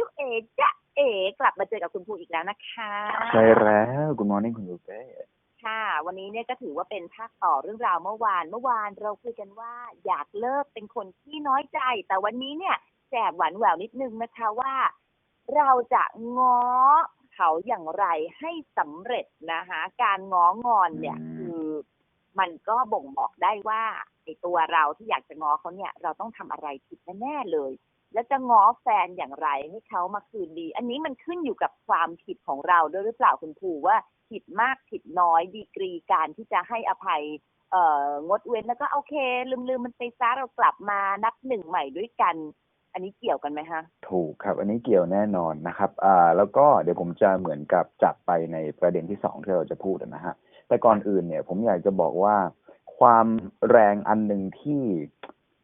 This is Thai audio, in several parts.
จุเอจะเอกลับมาเจอกับคุณภูอีกแล้วนะคะใช่แล้วกุ o มอร์นิ่งคุณลูเป้ค่ะ วันนี้เนี่ยก็ถือว่าเป็นภาคต่อเรื่องราวเมื่อวาน เมื่อวานเราคุยกันว่าอยากเลิกเป็นคนที่น้อยใจ แต่วันนี้เนี่ยแจกหวานแหววนิดนึงนะคะว่า เราจะง้อเขาอย่างไรให้สำเร็จนะคะ การง้องอนเนี่ยอืมคือมันก็บ่งบอกได้ว่าไอตัวเราที่อยากจะง้อเขาเนี่ย เราต้องทำอะไรผิดแน่ๆเลย แล้วจะง้อแฟนอย่างไรให้เขามาคืนดี อันนี้มันขึ้นอยู่กับความผิดของเราด้วยหรือเปล่าคุณครูว่าผิดมากผิดน้อยดีกรีการที่จะให้อภัยเอ่องดเว้นแล้วก็โอเค ลืมลืมมันไปซะเรากลับมานับหนึ่งใหม่ด้วยกัน อันนี้เกี่ยวกันไหมคะถูกครับ อันนี้เกี่ยวแน่นอนนะครับอ่าแล้วก็เดี๋ยวผมจะเหมือนกับจับไปในประเด็นที่สองที่เราจะพูดนะฮะแต่ก่อนอื่นเนี่ย ผมอยากจะบอกว่าความแรงอันหนึ่งที่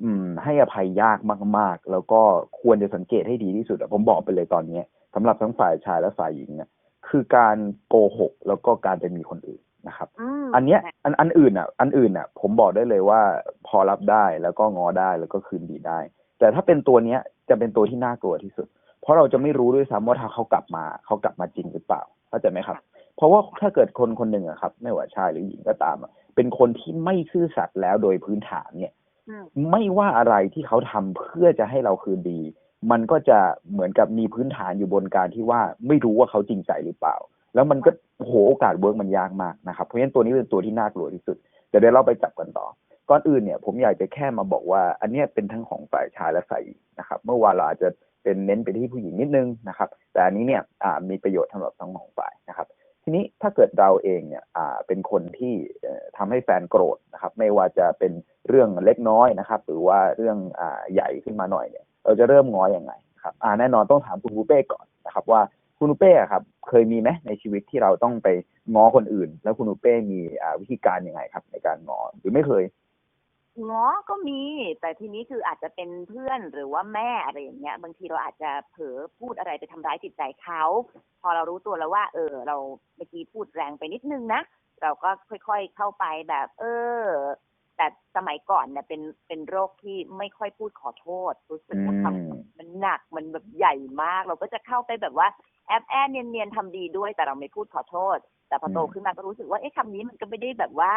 อืม ให้อภัยยากมาก ๆ แล้วก็ควรจะสังเกตให้ดีที่สุดอะผมบอกไปเลยตอนเนี้ยสำหรับทั้งฝ่ายชายและฝ่ายหญิงเนี่ยคือการโกหกแล้วก็การไปมีคนอื่นนะครับอืมอันเนี้ยอันอันอื่นอะ อันอื่นอะ ผมบอกได้เลยว่าพอรับได้แล้วก็ง้อได้แล้วก็คืนดีได้ แต่ถ้าเป็นตัวเนี้ยจะเป็นตัวที่น่ากลัวที่สุด เพราะเราจะไม่รู้ด้วยซ้ำว่าถ้าเขากลับมาเขากลับมาจริงหรือเปล่าเข้าใจไหมครับ เพราะว่าถ้าเกิดคนคนหนึ่งอะครับ ไม่ว่าชายหรือหญิงก็ตามอะเป็นคนที่ไม่ซื่อสัตย์แล้วโดยพื้นฐานเนี่ยอืม ไม่ว่าอะไรที่เขาทำเพื่อจะให้เราคืนดี มันก็จะเหมือนกับมีพื้นฐานอยู่บนการที่ว่าไม่รู้ว่าเขาจริงใจหรือเปล่า แล้วมันก็โหโอกาสเวิร์กมันยากมากนะครับเพราะฉะนั้นตัวนี้เป็นตัวที่น่ากลัวที่สุดเดี๋ยวเดี๋ยวเราไปจับกันต่อก่อนอื่นเนี่ยผมอยากจะแค่มาบอกว่า อันนี้เป็นทั้งของฝ่ายชายและฝ่ายหญิงนะครับ เมื่อวานเราอาจจะเป็นเน้นไปที่ผู้หญิงนิดนึงนะครับ แต่อันนี้เนี่ยมีประโยชน์สำหรับทั้งสองฝ่ายนะครับ ทีนี้ถ้าเกิดเราเองเนี่ยเป็นคนที่เอ่อทำให้แฟนโกรธนะครับ ไม่ว่าจะเป็นเรื่องเล็กน้อยนะครับ หรือว่าเรื่องอใหญ่ขึ้นมาหน่อยเนี่ย เราจะเริ่มง้ออย่างไงครับแน่นอนต้องถามคุณปูเป้ก่อนนะครับ ว่าคุณปูเป้ครับ เคยมีไหมในชีวิตที่เราต้องไปง้อคนอื่น แล้วคุณปูเป้มีวิธีการยังไงครับ ในการง้อหรือไม่เคย ง้อก็มี แต่ทีนี้คืออาจจะเป็นเพื่อนหรือว่าแม่อะไรอย่างเงี้ย บางทีเราอาจจะเผลอพูดอะไรไปทำร้ายจิตใจเขา พอเรารู้ตัวแล้วว่า เออ เราเมื่อกี้พูดแรงไปนิดนึงนะ เราก็ค่อย ๆเข้าไปแบบ เออ แต่สมัยก่อนเนี่ยเป็นเป็นโรคที่ไม่ค่อยพูดขอโทษ รู้สึกว่าอืมทำมันหนักมันแบบใหญ่มาก เราก็จะเข้าไปแบบว่าแอบแอบเนียนๆทำดีด้วย แต่เราไม่พูดขอโทษ แต่พอโตขึ้นมาก็รู้สึกว่าเอ๊ะคำนี้มันก็ไม่ได้แบบว่า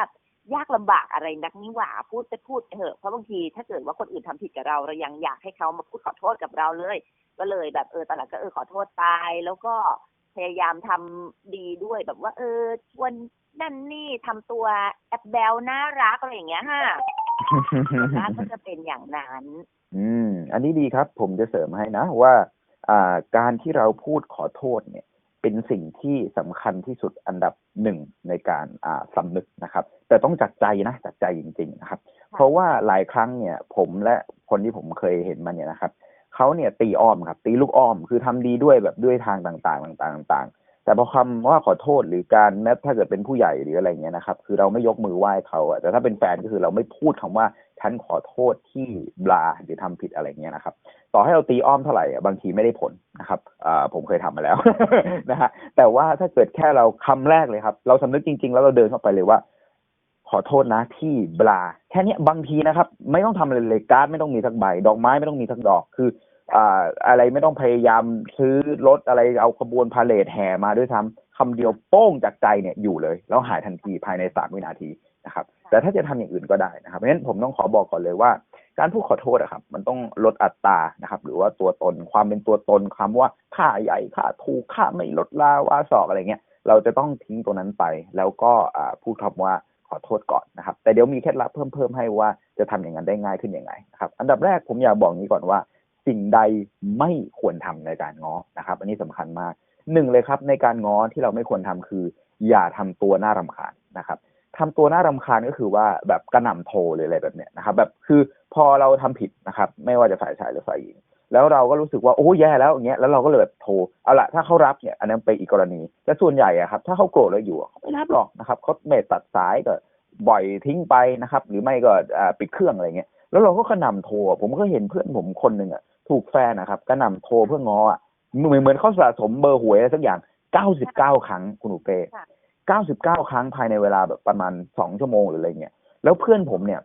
ยากลำบากอะไรนักนี่หว่าพูดไปพูดเถอะเพราะบางทีถ้าเกิดว่าคนอื่นทำผิดกับเราเรายังอยากให้เขามาพูดขอโทษกับเราเลย ก็เลยแบบเออตอนหลังก็เออขอโทษไปแล้วก็พยายามทำดีด้วยแบบว่า เออชวนนั่นนี่ทำตัวแอบแบลน่ารักอะไรอย่างเงี้ยฮะน่าก็จะเป็นอย่างนั้น อืม อันนี้ดีครับ ผมจะเสริมให้นะว่า อ่า การที่เราพูดขอโทษเนี่ย เป็นสิ่งที่สำคัญที่สุดอันดับหนึ่งในการอ่าสำนึกนะครับ แต่ต้องจากใจนะจากใจจริง ๆนะครับ เพราะว่าหลายครั้งเนี่ย ผมและคนที่ผมเคยเห็นมันเนี่ยนะครับเขาเนี่ยตีอ้อมครับ ตีลูกอ้อมคือทำดีด้วยแบบด้วยทางต่างๆ ต่างๆต่างๆ แต่พอคำว่าขอโทษหรือการแม้ถ้าเกิดเป็นผู้ใหญ่หรืออะไรเงี้ยนะครับ คือเราไม่ยกมือไหว้เขาอะแต่ถ้าเป็นแฟนก็คือเราไม่พูดคำว่าฉันขอโทษที่บลาหรือทำผิดอะไรเงี้ยนะครับ ต่อให้เราตีอ้อมเท่าไหร่บางทีไม่ได้ผลนะครับผมเคยทำมาแล้วนะฮะแต่ว่าถ้าเกิดแค่เราคำแรกเลยครับ เราสำนึกจริง ๆ แล้วเราเดินเข้าไปเลยว่า ขอโทษนะที่บลา แค่นี้บางทีนะครับ ไม่ต้องทำอะไรเลยการ์ดไม่ต้องมีสักใบ ดอกไม้ไม่ต้องมีสักดอกคืออ่าอะไรไม่ต้องพยายามซื้อรถอะไรเอาขบวนพาเลทแห่มาด้วยซ้ำคำเดียวโป้งจากใจเนี่ยอยู่เลย แล้วหายทันทีภายในสามวินาทีนะครับ แต่ถ้าจะทำอย่างอื่นก็ได้นะครับเพราะฉะนั้นผมต้องขอบอกก่อนเลยว่า การพูดขอโทษอะครับ มันต้องลดอัตรานะครับ หรือว่าตัวตนความเป็นตัวตนคำว่าค่าใหญ่ค่าถูกค่าไม่ลดลาว่าสอกอะไรเงี้ยเราจะต้องทิ้งตัวนั้นไป แล้วก็พูดคำว่าขอโทษก่อนนะครับ แต่เดี๋ยวมีเคล็ดลับเพิ่มเพิ่มให้ว่าจะทำอย่างนั้นได้ง่ายขึ้นยังไงนะครับอันดับแรกผมอยากบอกนี้ก่อนว่า สิ่งใดไม่ควรทำในการง้อนะครับ อันนี้สำคัญมากหนึ่งเลยครับในการง้อที่เราไม่ควรทำคือ อย่าทำตัวน่ารำคาญนะครับ ทำตัวน่ารำคาญก็คือว่าแบบกระหน่ำโทรหรืออะไรแบบเนี้ยนะครับ แบบคือพอเราทำผิดนะครับ ไม่ว่าจะฝ่ายชายหรือฝ่ายหญิง แล้วเราก็รู้สึกว่าโอ้แย่แล้วอย่างเงี้ยแล้วเราก็เลยแบบโทรเอาละถ้าเขารับเนี่ยอันนั้นเป็นอีกกรณีแต่ส่วนใหญ่อะครับถ้าเขาโกรธเราอยู่เขาไม่รับหรอกนะครับเขาเมตตัดสายก็บ่อยทิ้งไปนะครับ หรือไม่ก็ปิดเครื่องอะไรเงี้ยแล้วเราก็กระหน่ำโทรผมก็เห็นเพื่อนผมคนหนึ่งอะถูกแฟนนะครับกระหน่ำโทรเพื่องออะเหมือนเหมือนเขาสะสมเบอร์หวยอะไรสักอย่างเก้าสิบเก้าครั้งคุณอุเป้ค่ะ เก้าสิบเก้าครั้งภายในเวลาแบบประมาณสองชั่วโมงหรืออะไรเงี้ยแล้วเพื่อนผมเนี่ย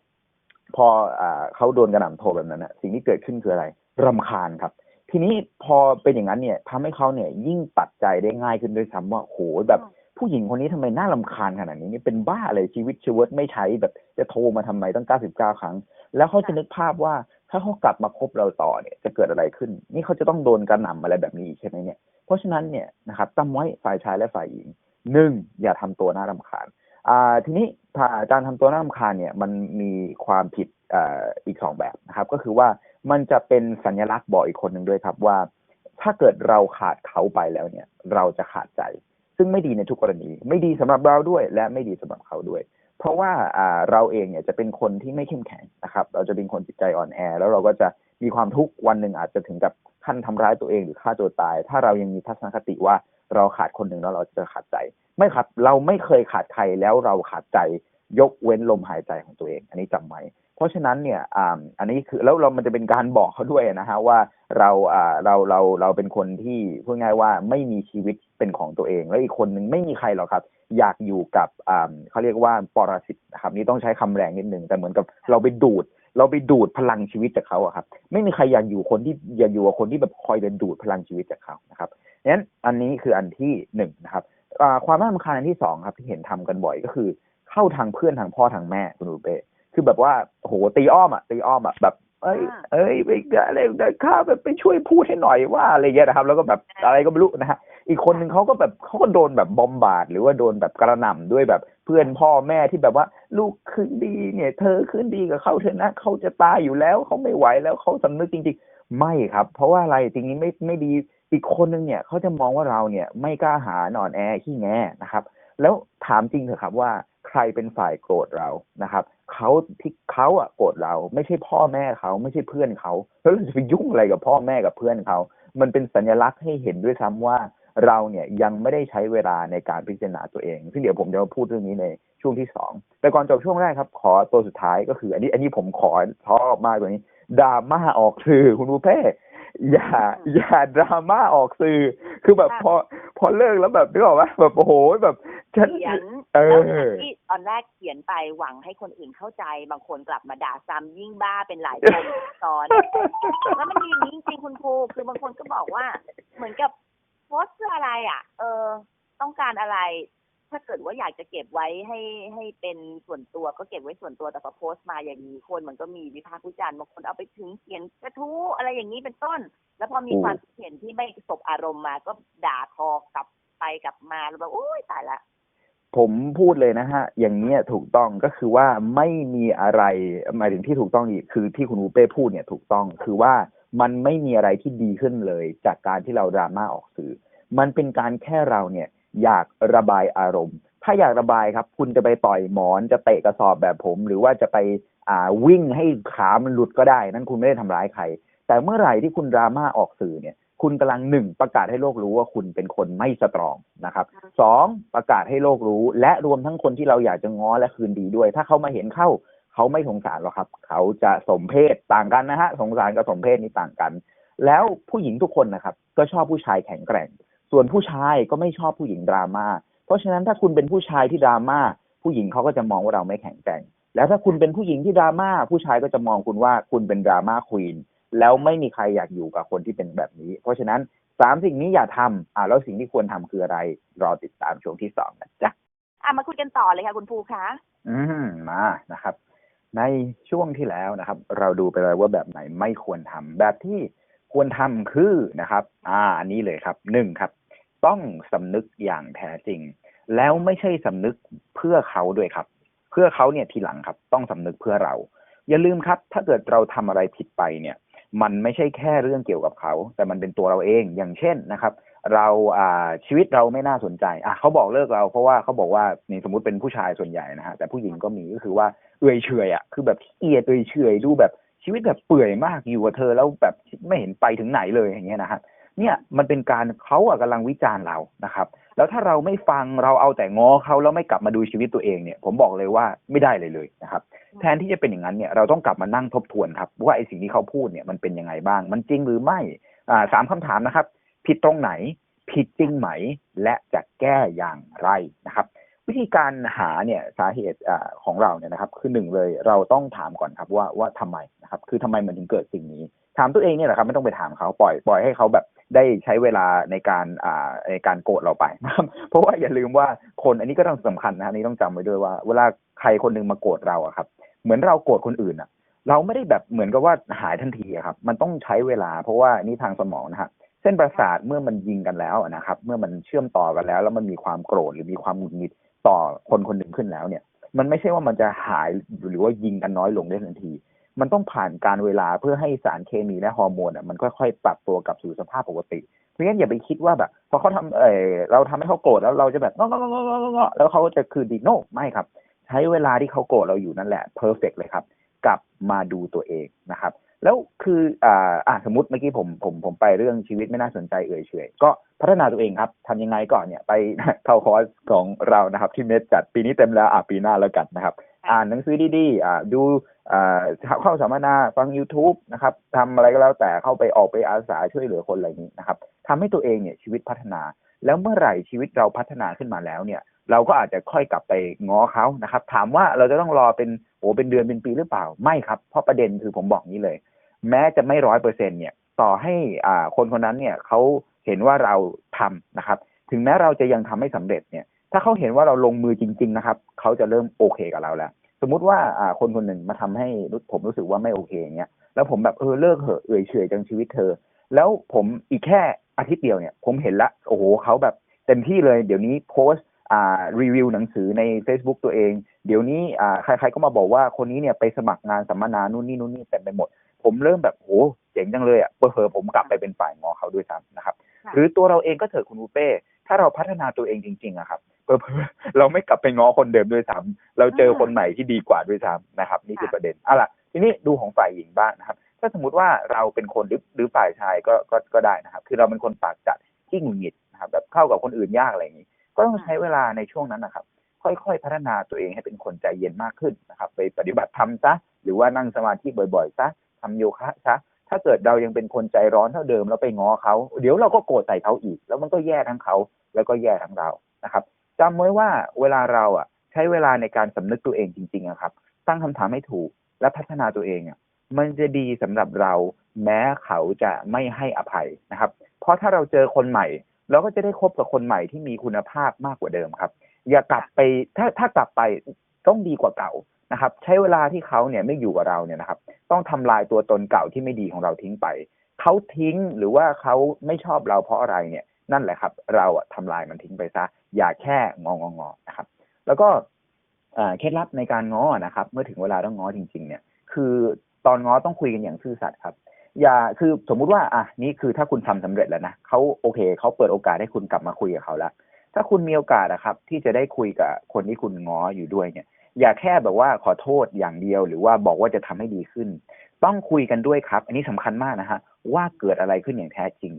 พออ่าเขาโดนกระหน่ำโทรแบบนั้นนะสิ่งที่เกิดขึ้นคืออะไรรำคาญครับ ทีนี้พอเป็นอย่างนั้นเนี่ยทำให้เขาเนี่ยยิ่งตัดใจได้ง่ายขึ้นด้วยซ้ำว่าโหแบบผู้หญิงคนนี้ทำไมน่าลำคาญขนาดนี้เนี่ยเป็นบ้าอะไรชีวิตชีวิตไม่ใช้แบบ จะโทรมาทำไมตั้ง 99 ครั้ง แล้วเขาจะนึกภาพว่าถ้าเขากลับมาคบเราต่อเนี่ยจะเกิดอะไรขึ้น นี่เขาจะต้องโดนกระหน่ำอะไรแบบนี้อีกใช่ไหมเนี่ยเพราะฉะนั้นเนี่ยนะครับจำไว้ฝ่ายชายและฝ่ายหญิง หนึ่งอย่าทำตัวน่ารำคาญอ่าทีนี้ถ้าการทำตัวน่ารำคาญเนี่ยมันมีความผิดอ่าอีกสองแบบนะครับ ก็คือว่ามันจะเป็นสัญลักษณ์บอกอีกคนหนึ่งด้วยครับว่า ถ้าเกิดเราขาดเขาไปแล้วเนี่ย เราจะขาดใจ ซึ่งไม่ดีในทุกกรณี ไม่ดีสำหรับเราด้วย และไม่ดีสำหรับเขาด้วย เพราะว่าอ่าเราเองเนี่ยจะเป็นคนที่ไม่เข้มแข็งนะครับ เราจะเป็นคนจิตใจอ่อนแอ แล้วเราก็จะ มีความทุกข์วันหนึ่งอาจจะถึงกับขั้นทำร้ายตัวเองหรือฆ่าตัวตาย ถ้าเรายังมีทัศนคติว่าเราขาดคนหนึ่งแล้วเราจะขาดใจ ไม่ครับเราไม่เคยขาดใครแล้วเราขาดใจยกเว้นลมหายใจของตัวเอง อันนี้จำไว้เพราะฉะนั้นเนี่ยอ่าอันนี้คือแล้วเรามันจะเป็นการบอกเขาด้วยนะฮะว่าเราอ่าเราเราเราเป็นคนที่พูดง่ายว่าไม่มีชีวิตเป็นของตัวเอง แล้วอีกคนหนึ่งไม่มีใครหรอกครับ อยากอยู่กับอ่าเขาเรียกว่าปรสิตนะครับนี่ต้องใช้คำแรงนิดนึงแต่เหมือนกับเราไปดูด เราไปดูดพลังชีวิตจากเขาอะครับ ไม่มีใครอยากอยู่คนที่อยากอยู่กับคนที่แบบคอยเป็นดูดพลังชีวิตจากเขานะครับงั้นอันนี้คืออันที่หนึ่งนะครับความน่ารำคาญอันที่สองครับที่เห็นทำกันบ่อยก็คือ เข้าทางเพื่อนทางพ่อทางแม่คุณอูเป้คือแบบว่าโหตีอ้อมอะตีอ้อมอะแบบ เอ้ยอ่าเอ้ยไปอะไรข้าแบบไปช่วยพูดให้หน่อยว่าอะไรเงี้ยนะครับ แล้วก็แบบอะไรก็ไม่รู้นะฮะอีกคนหนึ่งเขาก็แบบเขาก็โดนแบบบอมบาดหรือว่าโดนแบบกระหน่ำด้วยแบบเพื่อนพ่อแม่ที่แบบว่า ลูกคืนดีเนี่ย เธอคืนดีกับเขาเธอะนะเขาจะตายอยู่แล้วเขาไม่ไหวแล้วเขาสำนึกจริง ๆ ไม่ครับ เพราะว่าอะไรจริงๆไม่ไม่ดีอีกคนนึงเนี่ยเขาจะมองว่าเราเนี่ยไม่กล้าหาหนอนแอขี้แงนะครับ แล้วถามจริงเถอะครับว่า ใครเป็นฝ่ายโกรธเรานะครับเขาที่เขาอะโกรธเรา ไม่ใช่พ่อแม่เขาไม่ใช่เพื่อนเขาแล้วเราจะไปยุ่งอะไรกับพ่อแม่กับเพื่อนเขามันเป็นสัญลักษณ์ให้เห็นด้วยซ้ำว่าเราเนี่ยยังไม่ได้ใช้เวลาในการพิจารณาตัวเอง ซึ่งเดี๋ยวผมจะมาพูดเรื่องนี้ในช่วงที่สองแต่ก่อนจบช่วงแรกครับ ขอตัวสุดท้ายก็คือ อันนี้ อันนี้ผมขอชอบมากตัวนี้ดราม่าออกสื่อคุณผู้เพ่อย่า อย่าดราม่าออกสื่อ คือแบบพอพอเลิกแล้วแบบนึกออกไหมแบบโอ้โหแบบฉันเขียนเออ แล้วจากที่ตอนแรกเขียนไปหวังให้คนอื่นเข้าใจบางคนกลับมาด่าซ้ำยิ่งบ้าเป็นหลายคนซ้อน แล้วมันมีอย่างนี้จริงๆคุณครูคือบางคนก็บอกว่า เหมือนกับโพสต์เพื่ออะไรอะ เออ ต้องการอะไร ถ้าเกิดว่าอยากจะเก็บไว้ให้ให้เป็นส่วนตัวก็เก็บไว้ส่วนตัวแต่พอโพสต์มาอย่างนี้คนมันก็มีวิพากษ์วิจารณ์บางคนเอาไปถึงเขียนกระทู้อะไรอย่างนี้เป็นต้น แล้วพอมีอืมความคิดเห็นที่ไม่สบอารมณ์มาก็ด่าทอกลับไปกลับมาแล้วแบบโอ้ยตายละ ผมพูดเลยนะฮะ อย่างเนี้ยถูกต้องก็คือว่าไม่มีอะไรหมายถึงที่ถูกต้องอีกคือที่คุณอูเป้พูดเนี่ยถูกต้องคือว่ามันไม่มีอะไรที่ดีขึ้นเลย จากการที่เราดราม่าออกสื่อ มันเป็นการแค่เราเนี่ย อยากระบายอารมณ์ ถ้าอยากระบายครับ คุณจะไปต่อยหมอนจะเตะกระสอบแบบผม หรือว่าจะไปอ่าวิ่งให้ขามันหลุดก็ได้ นั่นคุณไม่ได้ทำร้ายใคร แต่เมื่อไหร่ที่คุณดราม่าออกสื่อเนี่ย คุณกำลังหนึ่งประกาศให้โลกรู้ว่าคุณเป็นคนไม่สตรองนะครับสองประกาศให้โลกรู้ และรวมทั้งคนที่เราอยากจะง้อและคืนดีด้วย ถ้าเขามาเห็นเข้าเขาไม่สงสารหรอกครับ เขาจะสมเพศต่างกันนะฮะสงสารกับสมเพศนี่ต่างกัน แล้วผู้หญิงทุกคนนะครับ ก็ชอบผู้ชายแข็งแกร่ง ส่วนผู้ชายก็ไม่ชอบผู้หญิงดราม่าเพราะฉะนั้นถ้าคุณเป็นผู้ชายที่ดราม่าผู้หญิงเขาก็จะมองว่าเราไม่แข็งแกร่ง แล้วถ้าคุณเป็นผู้หญิงที่ดราม่าผู้ชายก็จะมองคุณว่าคุณเป็นดราม่าควีน แล้วไม่มีใครอยากอยู่กับคนที่เป็นแบบนี้ เพราะฉะนั้นสามสิ่งนี้อย่าทำอ่าแล้วสิ่งที่ควรทำคืออะไร รอติดตามช่วงที่สองนะจ๊ะอะมาคุยกันต่อเลยค่ะคุณภูคะอืมมานะครับ ในช่วงที่แล้วนะครับ เราดูไปแล้วว่าแบบไหนไม่ควรทำแบบที่ควรทำคือนะครับ อ่าอันนี้เลยครับหนึ่งครับ ต้องสำนึกอย่างแท้จริง แล้วไม่ใช่สำนึกเพื่อเขาด้วยครับ เพื่อเขาเนี่ยทีหลังครับ ต้องสำนึกเพื่อเรา อย่าลืมครับ ถ้าเกิดเราทำอะไรผิดไปเนี่ย มันไม่ใช่แค่เรื่องเกี่ยวกับเขา แต่มันเป็นตัวเราเองอย่างเช่นนะครับ เราอ่าชีวิตเราไม่น่าสนใจอะเขาบอกเลิกเราเพราะว่าเขาบอกว่านี่สมมติเป็นผู้ชายส่วนใหญ่นะฮะแต่ผู้หญิงก็มีก็คือว่าเอื่อยเฉยอะคือแบบเกียจเอื่อยเฉยดูแบบชีวิตแบบเปื่อยมากอยู่กับเธอแล้วแบบไม่เห็นไปถึงไหนเลยอย่างเงี้ยนะฮะเนี่ยมันเป็นการเขาอะกำลังวิจารณ์เรานะครับ แล้วถ้าเราไม่ฟังเราเอาแต่ง้อเขาแล้วไม่กลับมาดูชีวิตตัวเองเนี่ย ผมบอกเลยว่าไม่ได้เลยเลยนะครับ แทนที่จะเป็นอย่างนั้นเนี่ยเราต้องกลับมานั่งทบทวนครับว่าไอ้สิ่งที่เขาพูดเนี่ยมันเป็นยังไงบ้าง มันจริงหรือไม่อ่าสามคำถามนะครับ ผิดตรงไหน ผิดจริงไหม และจะแก้อย่างไรนะครับ วิธีการหาเนี่ยสาเหตุอของเราเนี่ยนะครับ คือหนึ่งเลยเราต้องถามก่อนครับว่าว่าทำไมนะครับ คือทำไมมันถึงเกิดสิ่งนี้ ถามตัวเองเนี่ยแหละครับไม่ต้องไปถามเขาปล่อยปล่อยให้เขาแบบ ได้ใช้เวลาในการอ่าในการโกรธเราไปนะครับเพราะว่าอย่าลืมว่าคนอันนี้ก็ต้องสำคัญนะอันนี้ต้องจำไว้ด้วยว่า เวลาใครคนนึงมาโกรธเราอะครับ เหมือนเราโกรธคนอื่นอะเราไม่ได้แบบเหมือนกับว่าหายทันทีครับ มันต้องใช้เวลา เพราะว่านี่ทางสมองนะฮะเส้นประสาทเมื่อมันยิงกันแล้วนะครับ เมื่อมันเชื่อมต่อกันแล้ว แล้วมันมีความโกรธหรือมีความหงุดหงิดต่อคนคนหนึ่งขึ้นแล้วเนี่ย มันไม่ใช่ว่ามันจะหายหรือว่ายิงกันน้อยลงได้ทันที มันต้องผ่านการเวลาเพื่อให้สารเคมีและฮอร์โมนอะมันค่อยๆ ปรับตัวกลับสู่สภาพปกติ เพราะฉะนั้นอย่าไปคิดว่าแบบพอเขาทำเออเราทำให้เขาโกรธแล้วเราจะแบบงองงงงแล้วเขาจะคืนดีโนไม่ครับ ใช้เวลาที่เขาโกรธเราอยู่นั่นแหละเพอร์เฟกเลยครับ กลับมาดูตัวเองนะครับ แล้วคืออ่าอ่าสมมติเมื่อกี้ผมผมผมไปเรื่องชีวิตไม่น่าสนใจเอ่ยเฉยก็พัฒนาตัวเองครับทำยังไงก่อนเนี่ยไปเข้าคอร์สของเรานะครับ ที่เมดจัดปีนี้เต็มแล้วอะปีหน้าแล้วกันนะครับ อ่านหนังสือดีๆอ่าดูอ่าเข้าสัมมนาฟัง YouTube นะครับทำอะไรก็แล้วแต่เข้าไปออกไปอาสาช่วยเหลือคนอะไรนี้นะครับทำให้ตัวเองเนี่ยชีวิตพัฒนา แล้วเมื่อไหร่ชีวิตเราพัฒนาขึ้นมาแล้วเนี่ย เราก็อาจจะค่อยกลับไปง้อเขานะครับ ถามว่าเราจะต้องรอเป็นโอ้เป็นเดือนเป็นปีหรือเปล่าไม่ครับ เพราะประเด็นคือผมบอกนี้เลย แม้จะไม่ร้อยเปอร์เซ็นเนี่ยต่อให้อ่าคนคนนั้นเนี่ยเขาเห็นว่าเราทำนะครับ ถึงแม้เราจะยังทำไม่สำเร็จเนี่ย ถ้าเขาเห็นว่าเราลงมือจริง ๆ นะครับเขาจะเริ่มโอเคกับเราแล้ว สมมุติว่าอ่าคนคนหนึ่งมาทำให้รู้ผมรู้สึกว่าไม่โอเคอย่างเงี้ยแล้วผมแบบเออเลิกเหอะเอื่อยเฉยจังชีวิตเธอ แล้วผมอีกแค่อาทิตย์เดียวเนี่ย ผมเห็นละโอ้โหเขาแบบเต็มที่เลยเดี๋ยวนี้โพสต์อ่ารีวิวหนังสือใน Facebook ตัวเอง เดี๋ยวนี้อ่าใครๆก็มาบอกว่าคนนี้เนี่ยไปสมัครงานสัมมนานู่นนี่นู่นนี่เต็มไปหมด ผมเริ่มแบบโหเจ๋งจังเลยอะเผลอๆผมกลับไปเป็นฝ่ายงอเขาด้วยซ้ำนะครับค่ะหรือตัวเราเองก็เถอะคุณปูเป้ถ้าเราพัฒนาตัวเองจริงๆอะครับ เผลอๆเราไม่กลับไปง้อคนเดิมด้วยซ้ำเราเจอคนใหม่ที่ดีกว่าด้วยซ้ำนะครับ นี่คือประเด็นเอาล่ะทีนี้ดูของฝ่ายหญิงบ้างนะครับ ถ้าสมมติว่าเราเป็นคนหรือหรือฝ่ายชายก็ก็ก็ได้นะครับ คือเราเป็นคนปากจัดที่หงุดหงิดนะครับ แบบเข้ากับคนอื่นยากอะไรอย่างนี้ ก็ต้องใช้เวลาในช่วงนั้นนะครับ ค่อยๆพัฒนาตัวเองให้เป็นคนใจเย็นมากขึ้นนะครับ ไปปฏิบัติธรรมซะหรือว่านั่งสมาธิบ่อยๆซะทำโยคะซะถ้าเกิดเรายังเป็นคนใจร้อนเท่าเดิมแล้วไปง้อเขาเดี๋ยวเราก็โกรธใส่เขาอีก แล้วมันก็แย่ทั้งเขาแล้วก็แย่ทั้งเรานะครับ จำไว้ว่าเวลาเราอะ ใช้เวลาในการสำนึกตัวเองจริงๆอะครับ ตั้งคำถามให้ถูกและพัฒนาตัวเองอะมันจะดีสำหรับเราแม้เขาจะไม่ให้อภัยนะครับ เพราะถ้าเราเจอคนใหม่ เราก็จะได้คบกับคนใหม่ที่มีคุณภาพมากกว่าเดิมครับ อย่ากลับไปถ้าถ้ากลับไปต้องดีกว่าเก่านะครับ ใช้เวลาที่เขาเนี่ยไม่อยู่กับเราเนี่ยนะครับ ต้องทำลายตัวตนเก่าที่ไม่ดีของเราทิ้งไป เขาทิ้งหรือว่าเขาไม่ชอบเราเพราะอะไรเนี่ย นั่นแหละครับ เราอะทำลายมันทิ้งไปซะ อย่าแค่งองงอนะครับ แล้วก็เคล็ดลับในการง้อนะครับ เมื่อถึงเวลาต้องง้อจริง ๆ เนี่ย คือตอนง้อต้องคุยกันอย่างซื่อสัตย์ครับ อย่าคือสมมุติว่าอะนี่คือถ้าคุณทำสำเร็จแล้วนะเขาโอเคเขาเปิดโอกาสให้คุณกลับมาคุยกับเขาแล้วถ้าคุณมีโอกาสนะครับ ที่จะได้คุยกับคนที่คุณง้ออยู่ด้วยเนี่ย อย่าแค่แบบว่าขอโทษอย่างเดียว หรือว่าบอกว่าจะทำให้ดีขึ้น ต้องคุยกันด้วยครับ อันนี้สำคัญมากนะฮะว่าเกิดอะไรขึ้นอย่างแท้จริง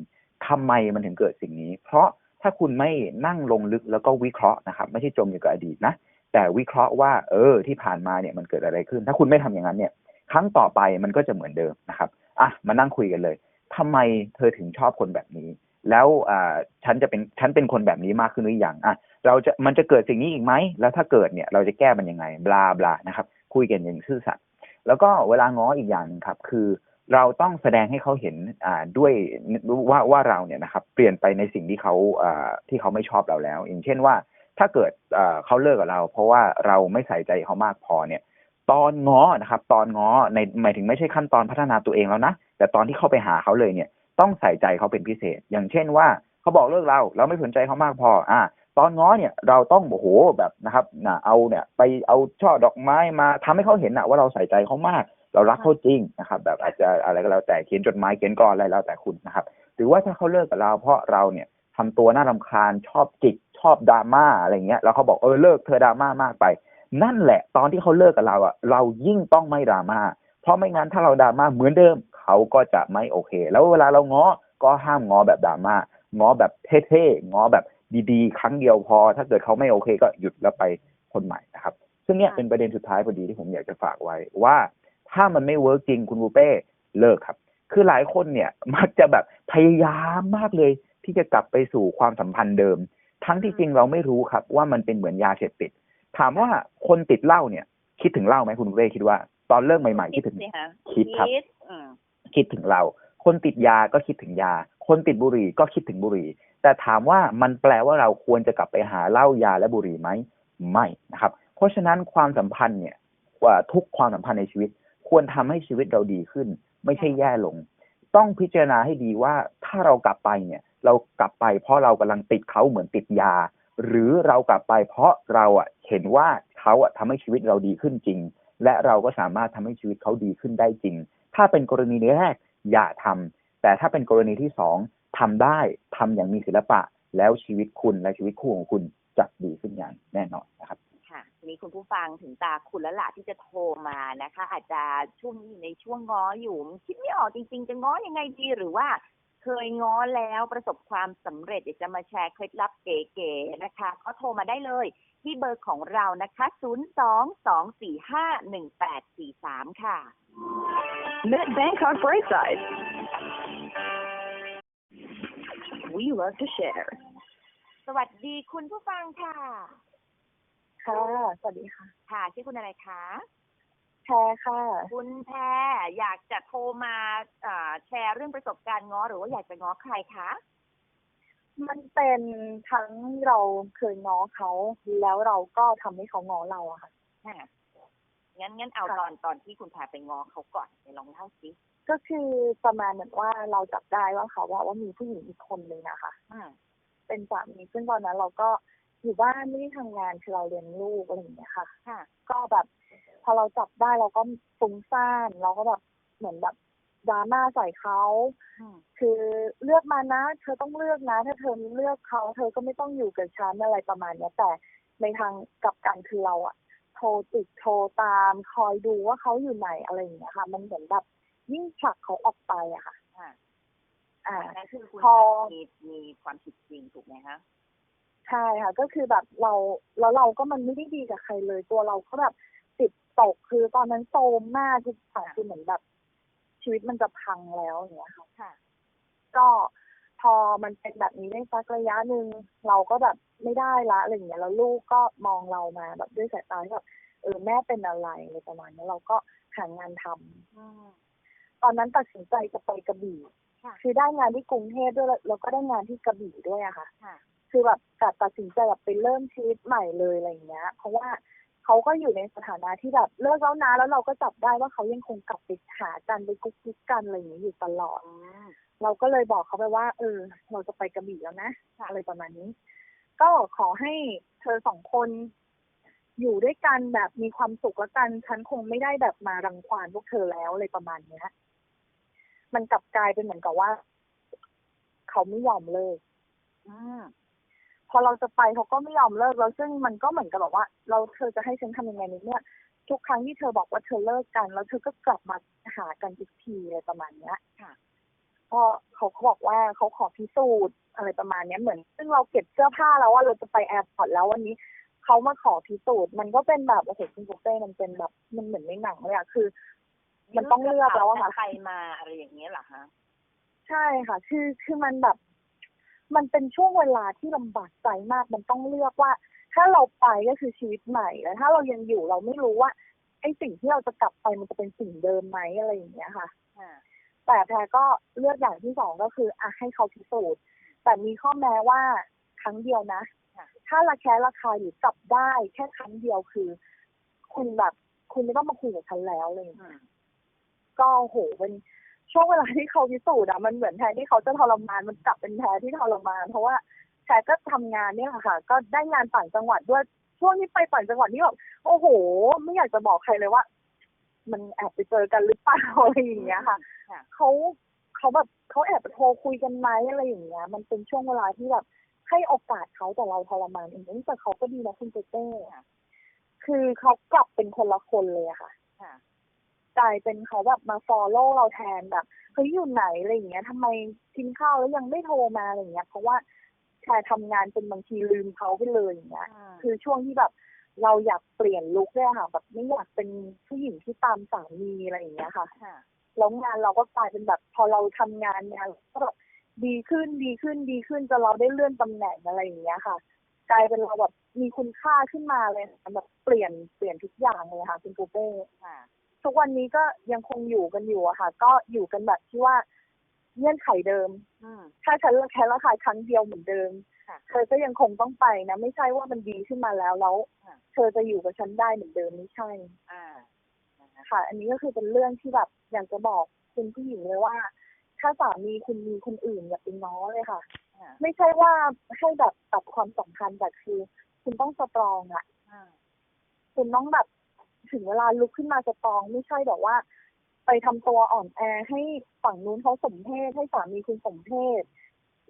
ทำไมมันถึงเกิดสิ่งนี้ เพราะถ้าคุณไม่นั่งลงลึกแล้วก็วิเคราะห์นะครับไม่ใช่จมอยู่กับอดีตนะแต่วิเคราะห์ว่า เออที่ผ่านมาเนี่ยมันเกิดอะไรขึ้น ถ้าคุณไม่ทำอย่างนั้นเนี่ย ครั้งต่อไปมันก็จะเหมือนเดิมนะครับอะมานั่งคุยกันเลยทำไมเธอถึงชอบคนแบบนี้ แล้วอ่าฉันจะเป็นฉันเป็นคนแบบนี้มากขึ้นหรือยังอะเราจะมันจะเกิดสิ่งนี้อีกไหมแล้วถ้าเกิดเนี่ยเราจะแก้มันยังไงบลาบลานะครับ คุยกันอย่างซื่อสัตย์แล้วก็เวลาง้ออีกอย่างนึงครับ คือ เราต้องแสดงให้เขาเห็นด้วยว่าว่าเราเนี่ยนะครับเปลี่ยนไปในสิ่งที่เขาที่เขาไม่ชอบเราแล้ว อย่างเช่นว่า ถ้าเกิดเขาเลิกกับเรา เพราะว่าเราไม่ใส่ใจเขามากพอเนี่ย ตอนง้อนะครับ ตอนง้อในหมายถึงไม่ใช่ขั้นตอนพัฒนาตัวเองแล้วนะแต่ตอนที่เข้าไปหาเขาเลยเนี่ย ต้องใส่ใจเขาเป็นพิเศษ อย่างเช่นว่าเขาบอกเลิกเรา เราไม่สนใจเขามากพอ อ่าตอนง้อเนี่ยเราต้องโอ้โหแบบนะครับนะเอาเนี่ย ไปเอาช่อดอกไม้มาทำให้เขาเห็นนะว่าเราใส่ใจเขามาก เรารักเขาจริงนะครับ แบบอาจจะอะไรก็แล้วแต่เขียนจดหมายเขียนกรอะไรแล้วแต่คุณนะครับ หรือว่าถ้าเขาเลิกกับเราเพราะเราเนี่ยทำตัวน่ารำคาญชอบจิกชอบดราม่าอะไรเงี้ย แล้วเขาบอกเออเลิกเธอดราม่ามากไป นั่นแหละ ตอนที่เขาเลิกกับเราอะเรายิ่งต้องไม่ดราม่าเพราะไม่งั้นถ้าเราดราม่าเหมือนเดิม เขาก็จะไม่โอเค แล้วเวลาเราง้อก็ห้ามง้อแบบดราม่าง้อแบบเท่ๆง้อแบบดีๆ ครั้งเดียวพอ ถ้าเกิดเขาไม่โอเคก็หยุดแล้วไปคนใหม่นะครับ ซึ่งเนี่ยเป็นประเด็นสุดท้ายพอดีที่ผมอยากจะฝากไว้ว่า ถ้ามันไม่เวิร์กจริงคุณบูเป้เลิกครับ คือหลายคนเนี่ยมักจะแบบพยายามมากเลยที่จะกลับไปสู่ความสัมพันธ์เดิม ทั้งที่จริงเราไม่รู้ครับ ว่ามันเป็นเหมือนยาเสพติด ถามว่าคนติดเหล้าเนี่ย คิดถึงเหล้าไหมคุณเร่คิดว่า ตอนเริ่มใหม่ๆคิดถึงสิคะคิดครับอืมคิดถึงเรา คนติดยาก็คิดถึงยา คนติดบุหรี่ก็คิดถึงบุหรี่ แต่ถามว่ามันแปลว่าเราควรจะกลับไปหาเหล้ายาและบุหรี่ไหมไม่นะครับ เพราะฉะนั้นความสัมพันธ์เนี่ยว่าทุกความสัมพันธ์ในชีวิต ควรทำให้ชีวิตเราดีขึ้น ไม่ใช่แย่ลง ต้องพิจารณาให้ดีว่าถ้าเรากลับไปเนี่ย เรากลับไปเพราะเรากำลังติดเขาเหมือนติดยา หรือเรากลับไปเพราะเราอะเห็นว่าเขาอะทำให้ชีวิตเราดีขึ้นจริง และเราก็สามารถทำให้ชีวิตเขาดีขึ้นได้จริง ถ้าเป็นกรณีแรกอย่าทำแต่ถ้าเป็นกรณีที่สองทำได้ทำอย่างมีศิลปะแล้วชีวิตคุณและชีวิตคู่ของคุณจะดีขึ้นอย่างแน่นอนนะครับ ค่ะทีนี้คุณผู้ฟังถึงตาคุณแล้วล่ะที่จะโทรมานะคะ อาจจะช่วงนี้อยู่ในช่วงง้ออยู่คิดไม่ออกจริง ๆ จะง้อยังไงดีหรือว่า เคยง้อแล้วประสบความสำเร็จอยากจะมาแชร์เคล็ดลับเก๋ๆนะคะ ก็โทรมาได้เลย ที่เบอร์ของเรานะคะ 022451843 ค่ะ Met Bangkok Brightside. We love to share. สวัสดีคุณผู้ฟังค่ะ ค่ะ สวัสดีค่ะ ค่ะชื่อคุณอะไรคะแชร์ค่ะ คุณแพรอยากจะโทรมาอ่าแชร์เรื่องประสบการณ์ง้อหรือว่าอยากจะง้อใครคะ มันเป็นทั้งเราเคยง้อเขา แล้วเราก็ทำให้เขาง้อเราอะค่ะค่ะงั้นงั้นเอาค่ะ ตอนตอนที่คุณแพรไปง้อเขาก่อนไปลองเล่าสิก็คือประมาณเหมือนว่าเราจับได้ว่าเขาว่าว่ามีผู้หญิงอีกคนนึงนะคะอืมเป็นสามีซึ่งตอนนั้นเราก็ อยู่บ้านไม่ได้ทำงานคือเราเลี้ยงลูกอะไรอย่างเงี้ยค่ะ ค่ะ ก็แบบพอเราจับได้เราก็ฟุ้งซ่านเราก็แบบเหมือนแบบดราม่าใส่เขาอืมคือเลือกมานะ เธอต้องเลือกนะ ถ้าเธอเลือกเขาเธอก็ไม่ต้องอยู่กับฉันอะไรประมาณเนี้ยแต่ในทางกลับกันคือเราอะโทรติดโทรตามคอยดูว่าเขาอยู่ไหนอะไรอย่างเงี้ยค่ะ มันเหมือนแบบยิ่งผลักเขาออกไปอะค่ะค่ะอ่านั่นคือคุณพอ มีมีความผิดจริงถูกไหมคะ ใช่ค่ะ ก็คือแบบเราแล้วเราก็มันไม่ได้ดีกับใครเลย ตัวเราก็แบบติดตกคือตอนนั้นโซมมากคือฝันคือเหมือนแบบ ชีวิตมันจะพังแล้วอย่างเงี้ยค่ะค่ะ ก็พอมันเป็นแบบนี้ได้สักระยะหนึ่งเราก็แบบไม่ได้ละอะไรอย่างเงี้ยแล้วลูกก็มองเรามาแบบด้วยสายตาที่แบบเออแม่เป็นอะไรอะไรประมาณนี้เราก็หางานทำอืมตอนนั้นตัดสินใจจะไปกระบี่ค่ะคือได้งานที่กรุงเทพด้วยแล้วแล้วก็ได้งานที่กระบี่ด้วยอะค่ะ คือแบบตัดตัดสินใจแบบไปเริ่มชีวิตใหม่เลยอะไรอย่างเงี้ย เพราะว่าเขาก็อยู่ในสถานะที่แบบเลิกแล้วนะแล้วเราก็จับได้ว่าเขายังคงกลับไปหากันไปกุ๊กกิ๊กกันอะไรอย่างเงี้ยอยู่ตลอดเราก็เลยบอกเขาไปว่า เออ เราจะไปกระบี่แล้วนะอะไรประมาณนี้ ก็ขอให้เธอสองคนอยู่ด้วยกันแบบมีความสุขแล้วกัน ฉันคงไม่ได้แบบมารังควานพวกเธอแล้วอะไรประมาณเนี้ย มันกลับกลายเป็นเหมือนกับว่า เขาไม่ยอมเลิก อืมพอเราจะไปเขาก็ไม่ยอมเลิกแล้วซึ่งมันก็เหมือนกับแบบว่า เราเธอจะให้ฉันทำยังไงในเมื่อทุกครั้งที่เธอบอกว่าเธอเลิกกันแล้วเธอก็กลับมาหากันอีกทีอะไรประมาณเนี้ยค่ะก็เขาก็บอกว่าเขาขอพิสูจน์อะไรประมาณเนี้ยเหมือน ซึ่งเราเก็บเสื้อผ้าแล้วว่าเราจะไปแอร์พอร์ตแล้ววันนี้เขามาขอพิสูจน์มันก็เป็นแบบโอ้โหคุณบุฟเฟ่ต์มันเป็นแบบมันเหมือนในหนังเลยอะคือ มันต้องเลือกแล้วอะค่ะไปมาอะไรอย่างเงี้ยเหรอคะใช่ค่ะ คือคือมันแบบ มันเป็นช่วงเวลาที่ลำบากใจมากมันต้องเลือกว่า ถ้าเราไปก็คือชีวิตใหม่แล้วถ้าเรายังอยู่เราไม่รู้ว่าไอ้สิ่งที่เราจะกลับไปมันจะเป็นสิ่งเดิมไหมอะไรอย่างเงี้ยค่ะค่ะแต่แพรก็เลือกอย่างที่สองก็คืออะให้เขาพิสูจน์แต่มีข้อแม้ว่าครั้งเดียวนะค่ะถ้าระแคะระคายหรือกลับได้แค่ครั้งเดียวคือ คุณแบบคุณไม่ต้องมาคุยกับฉันแล้วเลยอืมก็โหเป็น ช่วงเวลาที่เขาพิสูจน์อะมันเหมือนแทนที่เขาจะทรมานมันกลับเป็นแพ้ที่ทรมาน เพราะว่าแพรก็ทำงานเนี่ยแหละค่ะ ก็ได้งานต่างจังหวัดด้วยช่วงที่ไปต่างจังหวัดนี่แบบโอ้โห ไม่อยากจะบอกใครเลยว่า มันแอบไปเจอกันหรือเปล่าอะไรอย่างเงี้ยค่ะค่ะเขาเขาแบบเขาแอบไปโทรคุยกันไหมอะไรอย่างเงี้ย มันเป็นช่วงเวลาที่แบบให้โอกาสเขาแต่เราทรมานเองแต่เขาก็ดีนะคุณเจเต้คือเขากลับเป็นคนละคนเลยอะค่ะค่ะ กลายเป็นเขาแบบมาฟอลโล่เราแทนแบบเฮ้ยอยู่ไหนอะไรอย่างเงี้ยทำไมกินข้าวแล้วยังไม่โทรมาอะไรอย่างเงี้ย เพราะว่าแชร์ทำงานเป็นบางทีลืมเขาไปเลยอย่างเงี้ยอืมคือช่วงที่แบบเราอยากเปลี่ยนลุคด้วยค่ะ แบบไม่อยากเป็นผู้หญิงที่ตามสามีอะไรอย่างเงี้ยค่ะค่ะแล้วงานเราก็กลายเป็นแบบพอเราทำงานเนี่ยก็แบบดีขึ้นดีขึ้นดีขึ้นจนเราได้เลื่อนตำแหน่งอะไรอย่างเงี้ยค่ะ กลายเป็นเราแบบมีคุณค่าขึ้นมาเลยค่ะแบบเปลี่ยนเปลี่ยนทุกอย่างเลยค่ะคุณปูเป้ค่ะ ทุกวันนี้ก็ยังคงอยู่กันอยู่อะค่ะ ก็อยู่กันแบบที่ว่าเงื่อนไขเดิมอืมถ้าฉันระแคะระคายครั้งเดียวเหมือนเดิมค่ะเธอก็ยังคงต้องไปนะ ไม่ใช่ว่ามันดีขึ้นมาแล้วแล้วค่ะเธอจะอยู่กับฉันได้เหมือนเดิมไม่ใช่อ่านะคะค่ะ อันนี้ก็คือเป็นเรื่องที่แบบอยากจะบอกคุณผู้หญิงเลยว่า ถ้าสามีคุณมีคนอื่นอย่าไปง้อเลยค่ะค่ะ ไม่ใช่ว่าให้แบบตัดความสัมพันธ์แต่คือ คุณต้องสตรองอะอ่าคุณต้องแบบ ถึงเวลาลุกขึ้นมาสตรอง ไม่ใช่แบบว่า ไปทำตัวอ่อนแอให้ฝั่งนู้นเขาสมเพศให้สามีคุณสมเพศ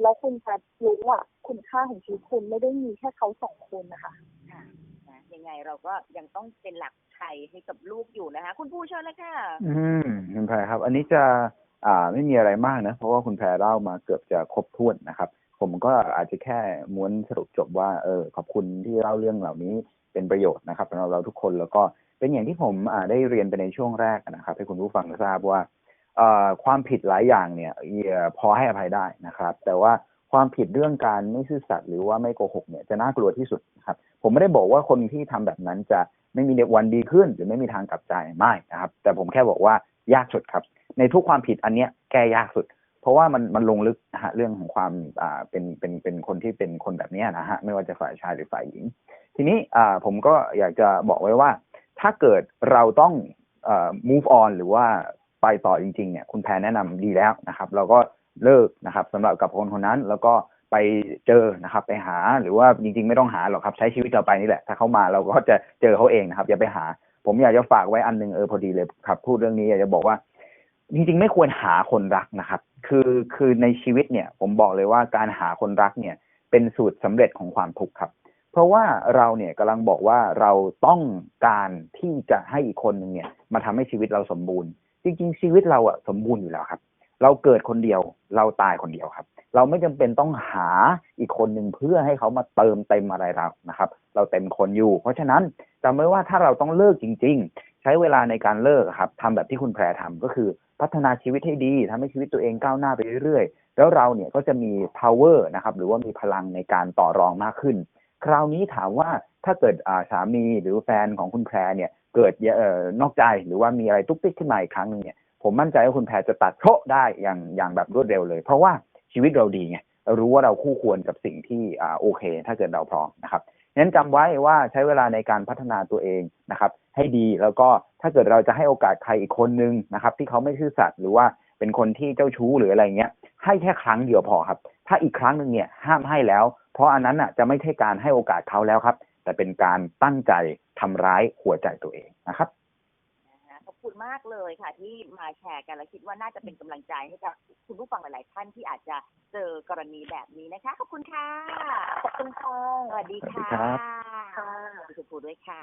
แล้วคุณจะรู้ว่าคุณค่าของชีวิตคุณไม่ได้มีแค่เขาสองคนนะคะค่ะนะยังไงเราก็ยังต้องเป็นหลักไทยให้กับลูกอยู่นะคะ คุณผู้เชิญเลยค่ะ อืมคุณแพรครับ อันนี้จะอ่าไม่มีอะไรมากนะ เพราะว่าคุณแพรเล่ามาเกือบจะครบถ้วนนะครับ ผมก็อาจจะแค่ม้วนสรุปจบว่า เออ ขอบคุณที่เล่าเรื่องเหล่านี้เป็นประโยชน์นะครับสำหรับเราทุกคนแล้วก็ เป็นอย่างที่ผมได้เรียนไปในช่วงแรกนะครับ ให้คุณผู้ฟังทราบว่าความผิดหลายอย่างเนี่ยพอให้อภัยได้นะครับ แต่ว่าความผิดเรื่องการไม่ซื่อสัตย์หรือว่าไม่โกหกเนี่ยจะน่ากลัวที่สุดครับผมไม่ได้บอกว่าคนที่ทำแบบนั้นจะไม่มีวันดีขึ้น หรือไม่มีทางกลับใจไม่นะครับ แต่ผมแค่บอกว่ายากสุดครับ ในทุกความผิดอันเนี้ยแก้ยากสุด เพราะว่ามันมันลงลึกนะฮะเรื่องของความอ่าเป็นเป็นเป็นคนที่เป็นคนแบบนี้นะฮะไม่ว่าจะฝ่ายชายหรือฝ่ายหญิง ทีนี้อ่าผมก็อยากจะบอกไว้ว่า ถ้าเกิดเราต้องอ move on หรือว่าไปต่อจริงๆเนี่ยคุณแพรแนะนำดีแล้วนะครับ เราก็เลิกนะครับสำหรับกับคนคนนั้นแล้วก็ไปเจอนะครับ ไปหาหรือว่าจริงๆ ไม่ต้องหาหรอกครับใช้ชีวิตเราไปนี่แหละ ถ้าเขามาเราก็จะเจอเขาเองนะครับ อย่าไปหา ผมอยากจะฝากไว้อันหนึงเออพอดีเลยครับ พูดเรื่องนี้อยากจะบอกว่า จริงๆ ไม่ควรหาคนรักนะครับ คือคือในชีวิตเนี่ย ผมบอกเลยว่าการหาคนรักเนี่ย เป็นสูตรสำเร็จของความทุกข์ครับ เพราะว่าเราเนี่ยกำลังบอกว่าเราต้องการที่จะให้อีกคนหนึ่งเนี่ย มาทำให้ชีวิตเราสมบูรณ์ จริง ๆ ชีวิตเราอะสมบูรณ์อยู่แล้วครับ เราเกิดคนเดียว เราตายคนเดียวครับ เราไม่จำเป็นต้องหาอีกคนหนึ่งเพื่อให้เขามาเติมเต็มอะไรเรานะครับ เราเต็มคนอยู่ เพราะฉะนั้นจำไว้ว่าถ้าเราต้องเลิกจริง ๆ ใช้เวลาในการเลิกครับทำแบบที่คุณแพรทำก็คือพัฒนาชีวิตให้ดีทำให้ชีวิตตัวเองก้าวหน้าไปเรื่อยๆ แล้วเราเนี่ยก็จะมี power นะครับ หรือว่ามีพลังในการต่อรองมากขึ้น คราวนี้ถามว่าถ้าเกิดอ่าสามีหรือแฟนของคุณแพรเนี่ย เกิดเอ่อนอกใจหรือว่ามีอะไรตุ๊กติ๊กขึ้นมาอีกครั้งหนึ่งเนี่ยผมมั่นใจว่าคุณแพรจะตัดโชะได้อย่างอย่างแบบรวดเร็วเลย เพราะว่าชีวิตเราดีไงรู้ว่าเราคู่ควรกับสิ่งที่อ่าโอเค ถ้าเกิดเราพร้อมนะครับงั้นจำไว้ว่าใช้เวลาในการพัฒนาตัวเองนะครับ ให้ดีแล้วก็ถ้าเกิดเราจะให้โอกาสใครอีกคนนึงนะครับ ที่เขาไม่ซื่อสัตย์หรือว่าเป็นคนที่เจ้าชู้หรืออะไรเงี้ยให้แค่ครั้งเดียวพอครับ ถ้าอีกครั้งหนึ่งเนี่ยห้ามให้แล้ว เพราะอันนั้นอะจะไม่ใช่การให้โอกาสเขาแล้วครับ แต่เป็นการตั้งใจทำร้ายหัวใจตัวเองนะครับนะคะขอบคุณมากเลยค่ะ ที่มาแชร์กันและคิดว่าน่าจะเป็นกำลังใจให้กับคุณผู้ฟังหลายๆท่านที่อาจจะเจอกรณีแบบนี้นะคะ ขอบคุณค่ะ ขอบคุณค่ะสวัสดีค่ะสวัสดีครับค่ะขอบคุณครูด้วยค่ะ